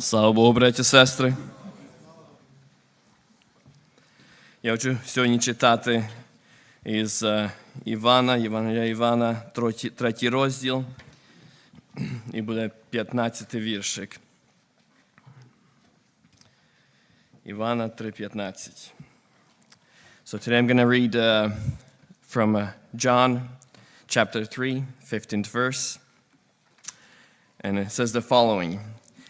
Слава Богу, браті і сестри. Я хочу сьогодні читати із е, Івана, Євангелія Івана, третій, розділ, і буде 15 віршик. Івана 3:15. So today I'm going to read uh, from uh, John chapter 3, 15th verse. And it says the following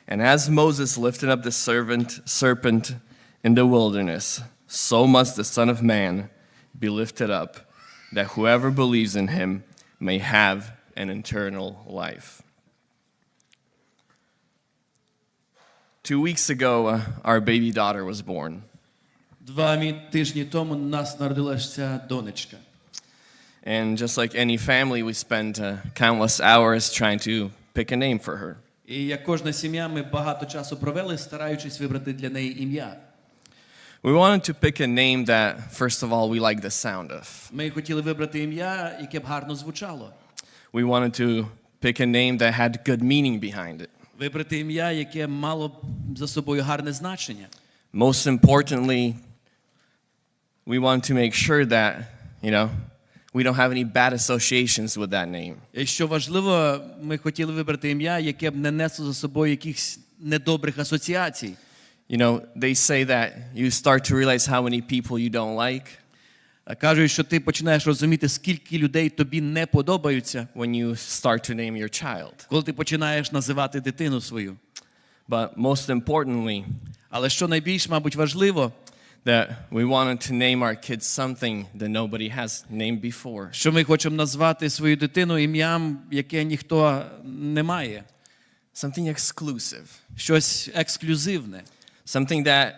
And as Moses lifted up the servant, serpent in the wilderness, so must the Son of Man be lifted up, that whoever believes in him may have an eternal life. Two weeks ago, uh, our baby daughter was born. Два мі- тижні тому у нас народилася донечка. And just like any family, we spend uh, countless hours trying to pick a name for her. І як кожна сім'я, ми багато часу провели, стараючись вибрати для неї ім'я. We wanted to pick a name that, first of all, we like the sound of. Ми хотіли вибрати ім'я, яке б гарно звучало. We wanted to pick a name that had good meaning behind it. Вибрати ім'я, яке мало б за собою гарне значення. Most importantly, we wanted to make sure that, you know, we don't have any bad associations with that name. І що важливо, ми хотіли вибрати ім'я, яке б не несло за собою якихось недобрих асоціацій. You know, they say that you start to realize how many people you don't like Кажуть, що ти починаєш розуміти, скільки людей тобі не подобаються, when you start to name your child. коли ти починаєш називати дитину свою. But most importantly, Але що найбільш, мабуть, важливо, that we wanted to name our kids something that nobody has named before. що ми хочемо назвати свою дитину ім'ям, яке ніхто не має, Something exclusive, щось ексклюзивне, something that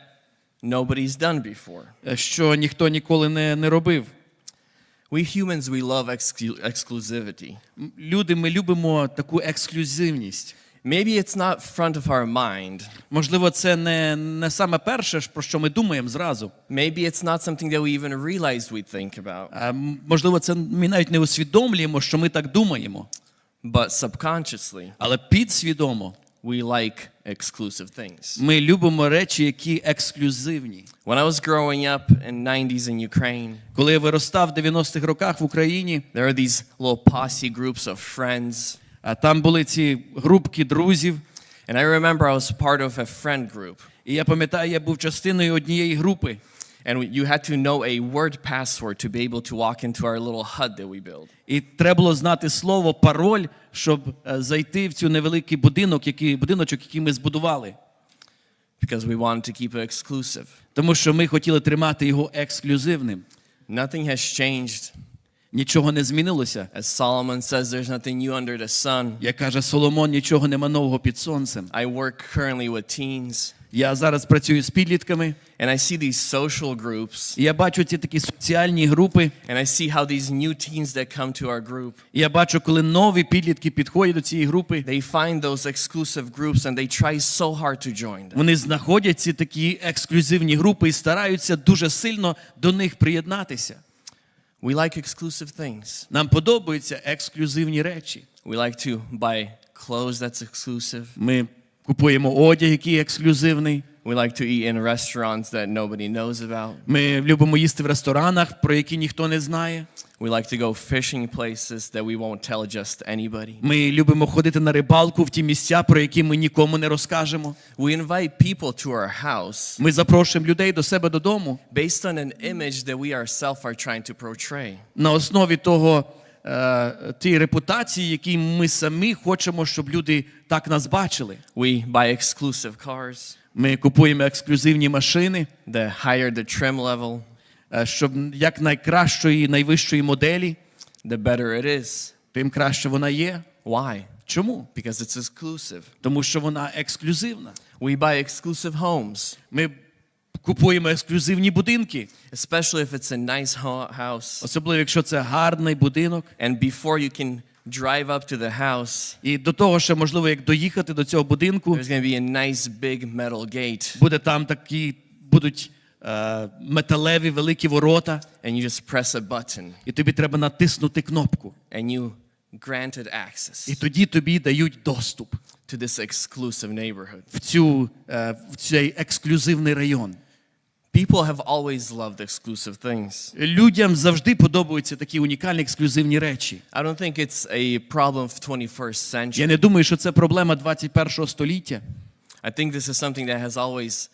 nobody's done before. е, що ніхто ніколи не, не робив. We humans, we love exclu- exclusivity. Люди, ми любимо таку ексклюзивність. Maybe it's not front of our mind. Можливо, це не, не саме перше, ж, про що ми думаємо зразу. Maybe it's not something that we even realized we think about. А, м, можливо, це ми навіть не усвідомлюємо, що ми так думаємо. But subconsciously, Але підсвідомо we like exclusive things. ми любимо речі, які ексклюзивні. When I was growing up in 90s in Ukraine, Коли я виростав в 90-х роках в Україні, there were these little posse groups of friends. А там були ці групки друзів. And I remember I was part of a friend group. І я пам'ятаю, я був частиною однієї групи. And you had to know a word password to be able to walk into our little hut that we built. І треба було знати слово пароль, щоб е, зайти в цю невеликий будинок, який, будиночок, який ми збудували. Because we wanted to keep it exclusive. Тому що ми хотіли тримати його ексклюзивним. Nothing has changed. Нічого не змінилося. As Solomon says, there's nothing new under the sun. Як каже Соломон, нічого нема нового під сонцем. I work currently with teens, Я зараз працюю з підлітками, and I see these social groups, і я бачу ці такі соціальні групи. and I see how these new teens that come to our group, І я бачу, коли нові підлітки підходять до цієї групи, they find those exclusive groups and they try so hard to join them. вони знаходять ці такі ексклюзивні групи і стараються дуже сильно до них приєднатися. We like exclusive things. Нам подобаються ексклюзивні речі. We like to buy clothes that's exclusive. Ми купуємо одяг, який ексклюзивний. We like to eat in restaurants that nobody knows about. Ми любимо їсти в ресторанах, про які ніхто не знає. We like to go fishing places that we won't tell just anybody. Ми любимо ходити на рибалку в ті місця, про які ми нікому не розкажемо. We invite people to our house Ми запрошуємо людей до себе додому based on an image that we ourselves are trying to portray. на основі того е, тієї репутації, які ми самі хочемо, щоб люди так нас бачили. We buy exclusive cars, Ми купуємо ексклюзивні машини, the higher the trim level, е, щоб як найкращої, найвищої моделі, the better it is. тим краще вона є. Why? Чому? Because it's exclusive. Тому що вона ексклюзивна. We buy exclusive homes, Ми купуємо ексклюзивні будинки, especially if it's a nice ho- house. особливо якщо це гарний будинок. And before you can drive up to the house, І до того, ще можливо, як доїхати до цього будинку, there's going to be a nice big metal gate, буде там такі, будуть е, металеві великі ворота, and you just press a button, і тобі треба натиснути кнопку. and you granted access І тоді тобі дають доступ. to this exclusive neighborhood. в, цю, е, в цей ексклюзивний район. People have always loved exclusive things. Людям завжди подобаються такі унікальні ексклюзивні речі. I don't think it's a problem of 21st century. Я не думаю, що це проблема 21 століття. I think this is something that has always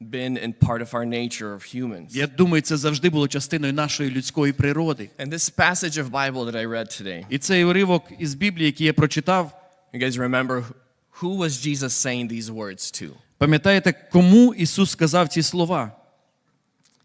been in part of our nature of humans. Я думаю, це завжди було частиною нашої людської природи. And this passage of Bible that I read today, І цей уривок із Біблії, який я прочитав, you guys remember who was Jesus saying these words to? пам'ятаєте, кому Ісус сказав ці слова?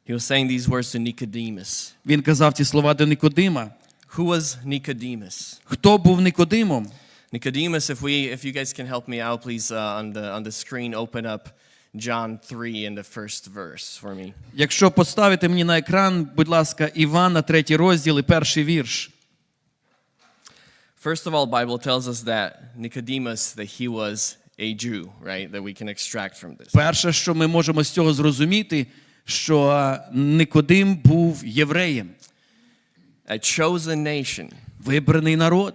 He was saying these words to Nicodemus. Він казав ці слова до Никодима. Who was Nicodemus? Хто був Никодимом? Nicodemus, if we if you guys can help me out, please uh, on the on the screen open up John 3 in the first verse for me. Якщо поставити мені на екран, будь ласка, Івана, третій розділ і перший вірш. First of all, Bible tells us that Nicodemus that he was a Jew, right? That we can extract from this. Перше, що ми можемо з цього зрозуміти, що Никодим був євреєм, A chosen nation. вибраний народ.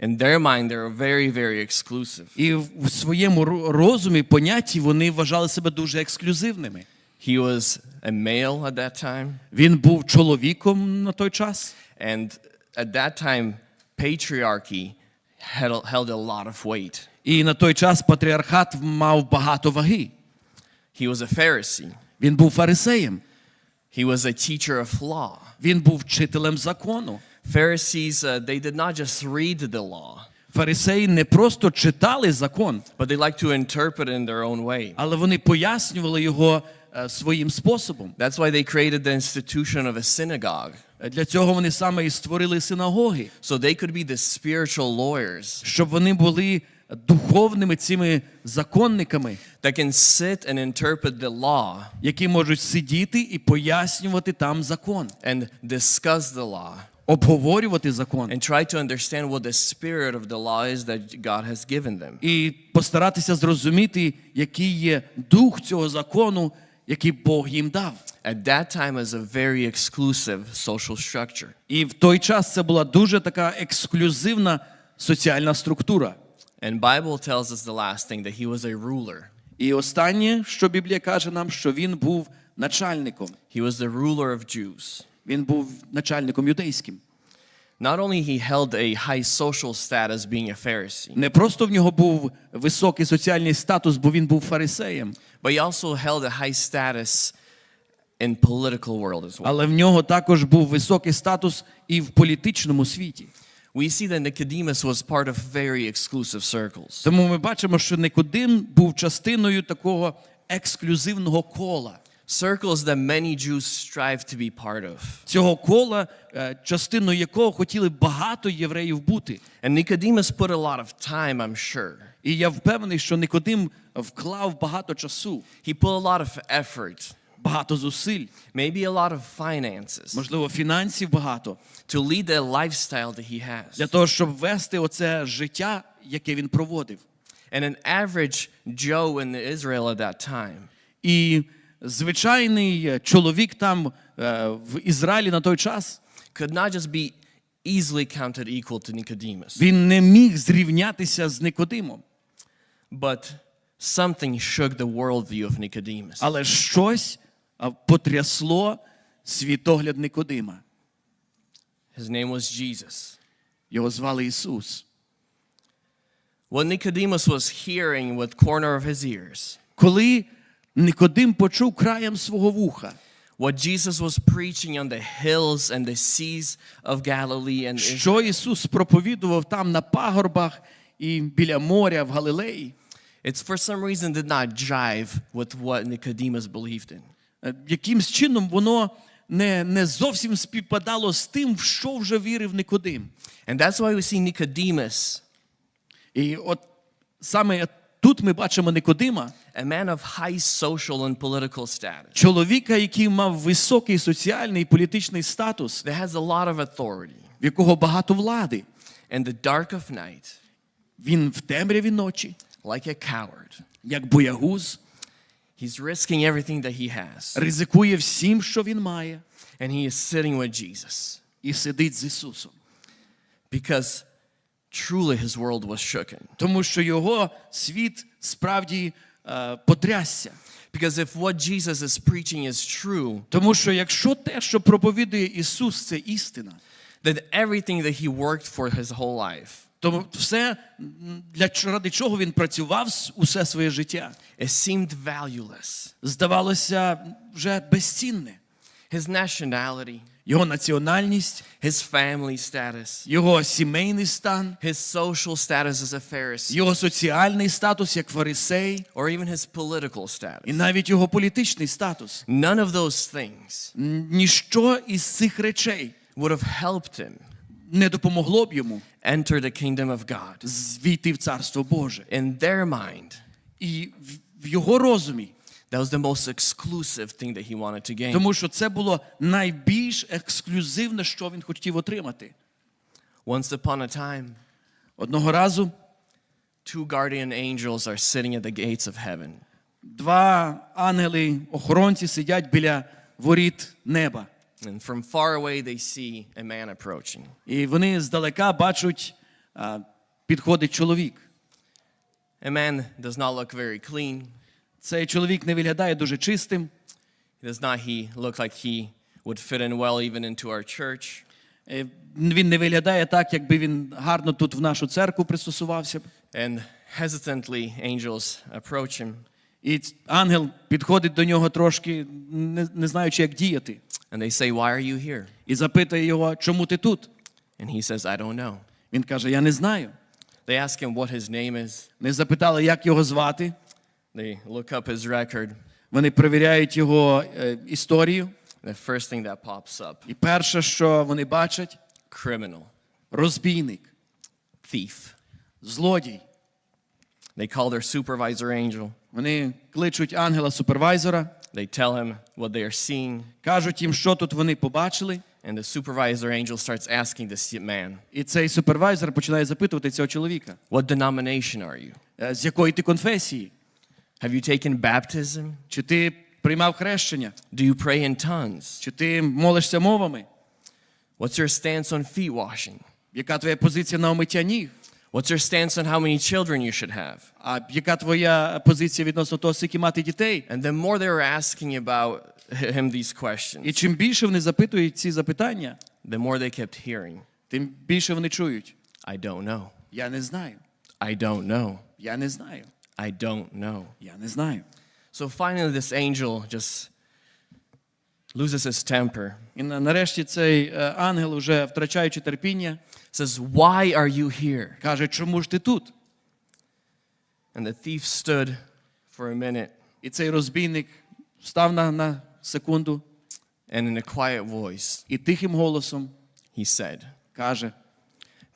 In their mind, they were very, very exclusive. І в в своєму розумі, понятті вони вважали себе дуже ексклюзивними. He was a male at that time, Він був чоловіком на той час, and at that time, patriarchy held, held a lot of weight. і на той час патріархат мав багато ваги. He was a Pharisee. Він був фарисеєм, He was a teacher of law. він був вчителем закону. Pharisees, uh, they did not just read the law, Фарисеї не просто читали закон, but they liked to interpret it in their own way. але вони пояснювали його е, своїм способом. That's why they created the institution of a synagogue, Е, Для цього вони саме і створили синагоги, so they could be the spiritual lawyers щоб вони були духовними цими законниками, that can sit and interpret the law які можуть сидіти і пояснювати там закон, and discuss the law обговорювати закон and try to understand what the spirit of the law is that God has given them. і постаратися зрозуміти, який є дух цього закону, який Бог їм дав. At that time, as a very exclusive social structure. І в той час це була дуже така ексклюзивна соціальна структура. And Bible tells us the last thing that he was a ruler. І останнє, що Біблія каже нам, що він був начальником. He was the ruler of Jews. Він був начальником юдейським. Not only he held a high social status being a Pharisee, Не просто в нього був високий соціальний статус, бо він був фарисеєм, but he also held a high status in political world as well. але в нього також був високий статус і в політичному світі. We see that Nicodemus was part of very exclusive circles. Тому ми бачимо, що Никодим був частиною такого ексклюзивного кола. Circles that many Jews strive to be part of. Цього кола, е, частиною якого хотіли багато євреїв бути. And Nicodemus put a lot of time, I'm sure. І я впевнений, що Никодим вклав багато часу, He put a lot of effort, багато зусиль, maybe a lot of finances, можливо, фінансів багато to lead the lifestyle that he has. для того, щоб вести оце життя, яке він проводив. And an average Joe in Israel at that time І звичайний е, чоловік там е, в Ізраїлі на той час could not just be easily counted equal to Nicodemus, він не міг зрівнятися з Никодимом, but something shook the worldview of Nicodemus. але щось потрясло світогляд Никодима. His name was Jesus. Його звали Ісус. What Nicodemus was hearing with corner of his ears, Коли Никодим почув краєм свого вуха, what Jesus was preaching on the hills and the seas of Galilee and Israel, що Ісус проповідував там на пагорбах і біля моря в Галилеї, it's for some reason did not jive with what Nicodemus believed in. Е, якимсь чином воно не, не зовсім співпадало з тим, в що вже вірив Никодим. And that's why we see Nicodemus, І от саме тут ми бачимо Никодима, a man of high social and political status, чоловіка, який мав високий соціальний і політичний статус, that has a lot of authority. в якого багато влади. In the dark of night, Він в темряві ночі, like a coward, як боягуз, he's risking everything that he has. ризикує всім, що він має, And he is sitting with Jesus. і сидить з Ісусом. Because truly his world was shooken. тому що його світ справді е, потрясся. Because if what Jesus is preaching is true, Тому що якщо те, що проповідує Ісус, це істина, then everything that he worked for his whole life то все, для ради чого він працював усе своє життя, it seemed valueless. здавалося вже безцінне. His nationality, Його національність, his family status, його сімейний стан, his social status as a Pharisee, його соціальний статус як фарисей, or even his political і status. навіть його політичний статус. None of those things Ніщо із цих речей would have helped him не допомогло б йому enter the kingdom of God. війти в Царство Боже. In their mind, І в його розумі, that was the most exclusive thing that he wanted to gain. тому що це було найбільш ексклюзивне, що він хотів отримати. Once upon a time, Одного разу two guardian angels are sitting at the gates of heaven. два ангели-охоронці сидять біля воріт неба. And from far away, they see a man approaching. І вони здалека бачать, а, підходить чоловік. A man does not look very clean. Цей чоловік не виглядає дуже чистим. He does not he look like he would fit in well even into our church. Е, Він не виглядає так, якби він гарно тут в нашу церкву пристосувався б. And hesitantly, angels approach him, І ангел підходить до нього трошки, не, не знаючи, як діяти, and they say, Why are you here? і запитує його, чому ти тут? And he says, I don't know. Він каже: Я не знаю. They ask him what his name is. Не запитали, як його звати. They look up his record. Вони перевіряють його е, історію. The first thing that pops up І перше, що вони бачать, criminal, розбійник, thief. злодій. They call their supervisor angel. Вони кличуть ангела-супервайзера, They tell him what they are seeing. кажуть їм, що тут вони побачили. And the supervisor angel starts asking this man, І цей супервайзер починає запитувати цього чоловіка, What denomination are you? «Е, з якої ти конфесії? Have you taken baptism? Чи ти приймав хрещення? Do you pray in tongues? Чи ти молишся мовами? What's your stance on feet washing? Яка твоя позиція на омиття ніг? What's your stance on how many children you should have? А яка твоя позиція відносно того, скільки мати дітей? And the more they were asking about him these І questions, чим більше вони запитують ці запитання, the more they kept hearing, тим більше вони чують. I don't know. Я не знаю. I don't know. Я не знаю. I don't know. Я не знаю. So finally, this angel just loses his temper, І нарешті цей е, ангел, вже втрачаючи терпіння, says, Why are you here? каже, чому ж ти тут? And the thief stood for a minute І цей розбійник встав на, на секунду and, in a quiet voice, і тихим голосом he said, каже,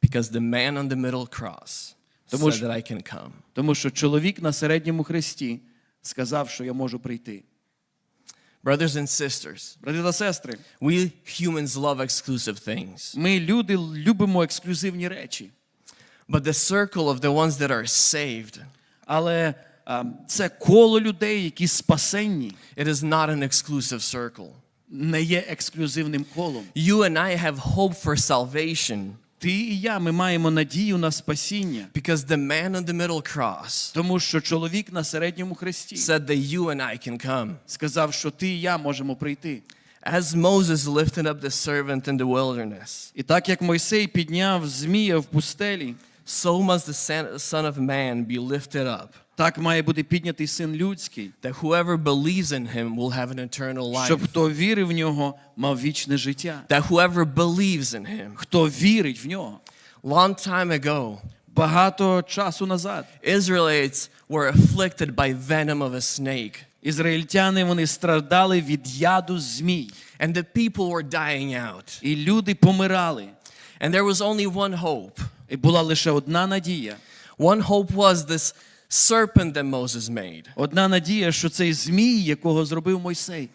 Because the man on the middle cross Тому said that I can come. тому що чоловік на середньому хресті сказав, що я можу прийти. Brothers and sisters, Брати та сестри, we humans love exclusive things. ми люди любимо ексклюзивні речі, But the circle of the ones that are saved, але а, це коло людей, які спасенні, it is not an exclusive circle. не є ексклюзивним колом. You and I have hope for salvation Ти і я, ми маємо надію на спасіння, because the man on the middle cross тому що чоловік на середньому хресті said that you and I can come. сказав, що ти і я можемо прийти. As Moses lifted up the servant in the wilderness, І так як Мойсей підняв змія в пустелі, so must the Son- Son of Man be lifted up, так має бути піднятий син людський, that whoever believes in him will have an eternal щоб life. хто вірив в нього, мав вічне життя. That whoever believes in him. Хто вірить в нього. Long time ago, Багато часу назад Israelites were afflicted by venom of a snake, ізраїльтяни вони страждали від яду змій, and the people were dying out. і люди помирали. And there was only one hope. І була лише одна надія. One hope was this serpent that Moses made, Одна надія, що цей змій, якого зробив Мойсей,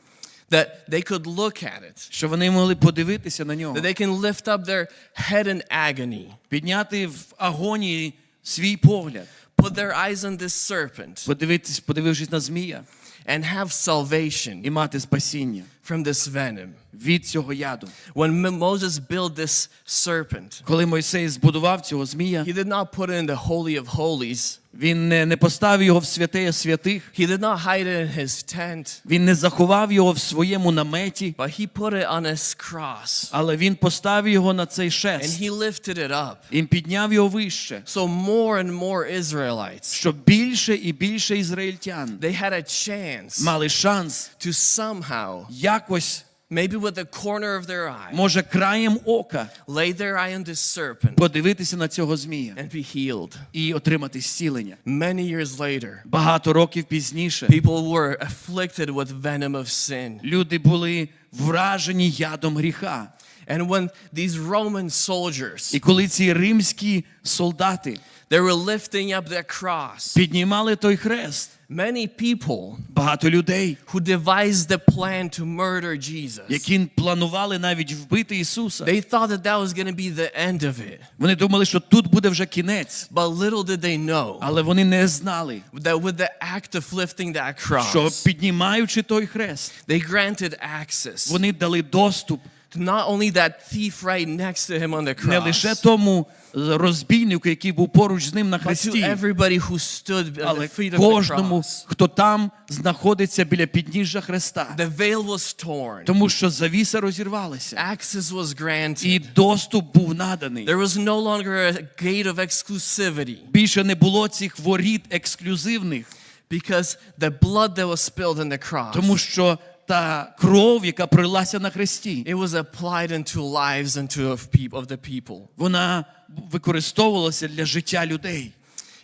that they could look at it, що вони могли подивитися на нього, that they can lift up their head in agony, підняти в агонії свій погляд, put their eyes on this serpent, подивитись, подивившись на змія, and have salvation. І мати спасіння from this venom. від цього яду. When Moses built this serpent, Коли Мойсей збудував цього змія, he did not put it in the Holy of Holies. він не, не поставив його в святеє святих, He did not hide it in his tent, він не заховав його в своєму наметі, but he put it on his cross але він поставив його на цей and he lifted it up. Він підняв його вище, So more and more Israelites, щоб більше і більше ізраїльтян they had a chance мали шанс to somehow, якось, maybe with the corner of their eye, може, краєм ока lay their eye on this serpent подивитися на цього змія and be healed. і отримати зцілення. Many years later, Багато років пізніше people were afflicted with venom of sin. люди були вражені ядом гріха. And when these Roman soldiers, І коли ці римські солдати they were lifting up their cross, піднімали той хрест, many people багато людей, who devised the plan to murder Jesus, які планували навіть вбити Ісуса, they thought that that was going to be the end of it. вони думали, що тут буде вже кінець, But little did they know але вони не знали, that with the act of lifting that що cross, піднімаючи той хрест, they granted access вони дали доступ to not only that thief right next to him on the cross, не лише тому розбійнику, який був поруч з ним на but to хресті, everybody who stood at the feet of the кожному, cross. хто там знаходиться біля підніжжя хреста, The veil was torn. тому що завіса розірвалася, Access was granted. і доступ був наданий. There was no longer a gate of exclusivity Більше не було цих воріт ексклюзивних, because the blood that was spilled on the cross, тому що та кров, яка пролилася на хресті, it was applied into lives into of, of the people. вона використовувалася для життя людей,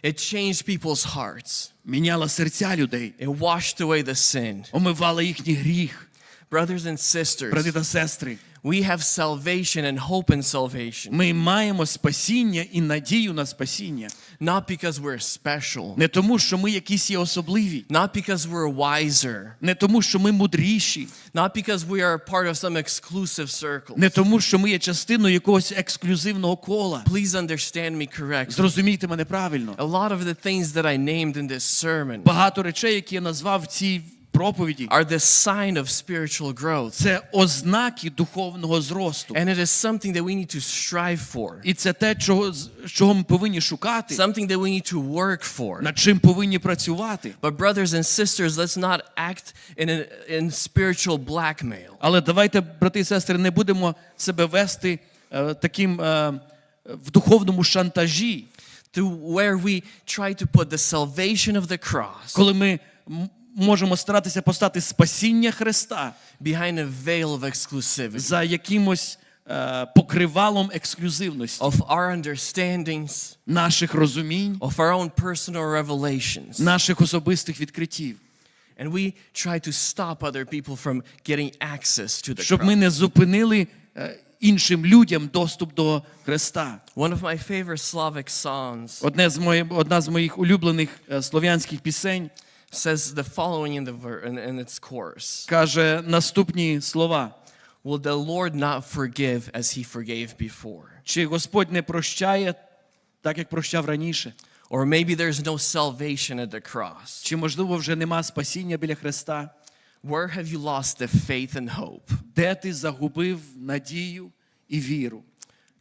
It changed people's hearts. міняла серця людей, It washed away the sin. омивала їхній гріх. Brothers and sisters, Брати та сестри, we have salvation and hope in salvation, ми маємо спасіння і надію на спасіння. Not because we're special, Не тому, що ми якісь є особливі, not because we're wiser, не тому, що ми мудріші, not because we are part of some exclusive circle. не тому, що ми є частиною якогось ексклюзивного кола. Please understand me correctly. Зрозумійте мене правильно. A lot of the things that I named in this sermon Багато речей, які я назвав в цій проповіді, are the sign of spiritual growth. це ознаки духовного зросту. And it is something that we need to strive for, І це те, чого, чого ми повинні шукати, something that we need to work for. над чим повинні працювати. But, brothers and sisters, let's not act in, a, in spiritual blackmail. Але давайте, брати і сестри, не будемо себе вести е, таким е, в духовному шантажі, To where we try to put the salvation of the cross коли ми можемо старатися постати спасіння Христа behind a veil of exclusivity, за якимось е, покривалом ексклюзивності. Of our understandings, наших розумінь, of our own personal revelations. наших особистих відкриттів, And we try to stop other people from getting access to the щоб ми не зупинили е, іншим людям доступ до Христа. One of my favorite Slavic songs. Одне з моїх, одна з моїх улюблених е, слов'янських пісень says the following in the ver- in, in its chorus. каже наступні слова: Will the Lord not forgive as he forgave before? чи Господь не прощає так, як прощав раніше? Or maybe there's no salvation at the cross. Чи можливо вже нема спасіння біля Христа? Where have you lost the faith and hope? Де ти загубив надію і віру?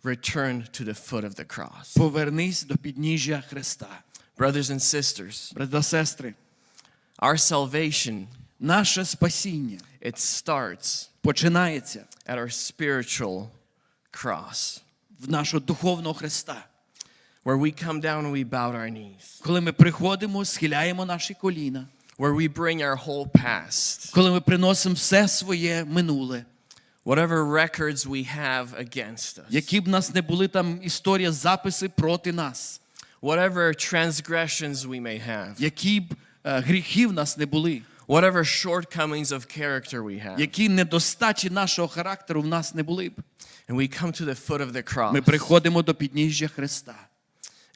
Return to the foot of the cross. Повернись до підніжжя Христа. Brothers and sisters, Брати та сестри, our salvation, наше спасіння it starts починається at our spiritual cross, в нашого духовного Христа. where we come down and we bow our knees, Коли ми приходимо, схиляємо наші коліна, where we bring our whole past, коли ми приносимо все своє минуле, whatever records we have against us, які б нас не були там історія, записи проти нас, whatever transgressions we may have, які б е, гріхи в нас не були, whatever shortcomings of character we have. які недостачі нашого характеру в нас не були б. And we come to the foot of the cross. Ми приходимо до підніжжя Христа,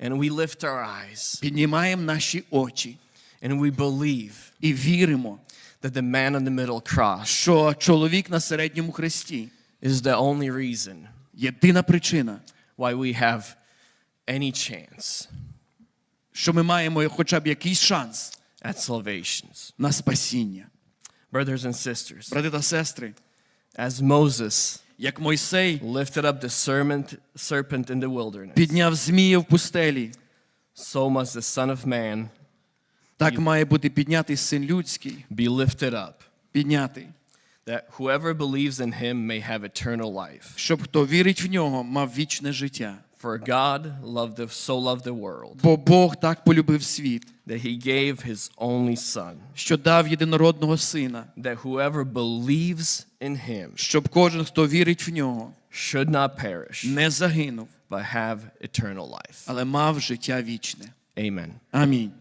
and we lift our eyes. Піднімаємо наші очі. And we believe і віримо, that the man on the middle cross що чоловік на середньому хресті is the only reason єдина причина, why we have any chance. що ми маємо хоча б якийсь шанс at salvations. на спасіння. Brothers and sisters, Брати та сестри, as Moses як Мойсей lifted up the serpent, serpent in the wilderness, підняв Змія в пустелі, so must the Son of Man так має бути піднятий син людський, be lifted up, піднятий, that whoever believes in him may have eternal life. щоб хто вірить в нього, мав вічне життя. For God loved the, so loved the world Бо Бог так полюбив світ, that he gave his only Son, що дав єдинородного сина, that whoever believes in him щоб кожен, хто вірить в нього, should not perish, не загинув, but have eternal life. але мав життя вічне. Amen. Амінь.